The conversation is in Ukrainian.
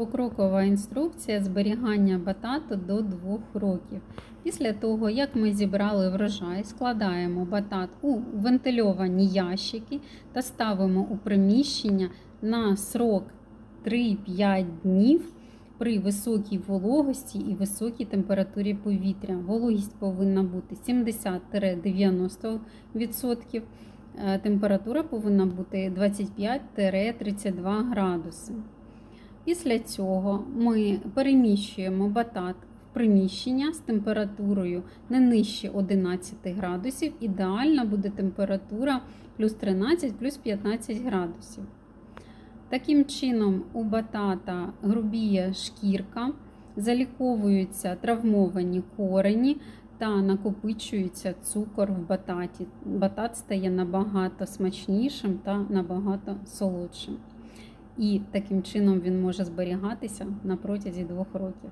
Покрокова інструкція зберігання батату до 2 років. Після того, як ми зібрали врожай, складаємо батат у вентильовані ящики та ставимо у приміщення на срок 3-5 днів при високій вологості і високій температурі повітря. Вологість повинна бути 70-90%. Е, Температура повинна бути 25-32 градуси. Після цього ми переміщуємо батат в приміщення з температурою не нижче 11 градусів. Ідеальна буде температура плюс 13, плюс 15 градусів. Таким чином, у батата грубіє шкірка, заліковуються травмовані корені та накопичується цукор в бататі. Батат стає набагато смачнішим та набагато солодшим. І таким чином він може зберігатися на протязі двох років.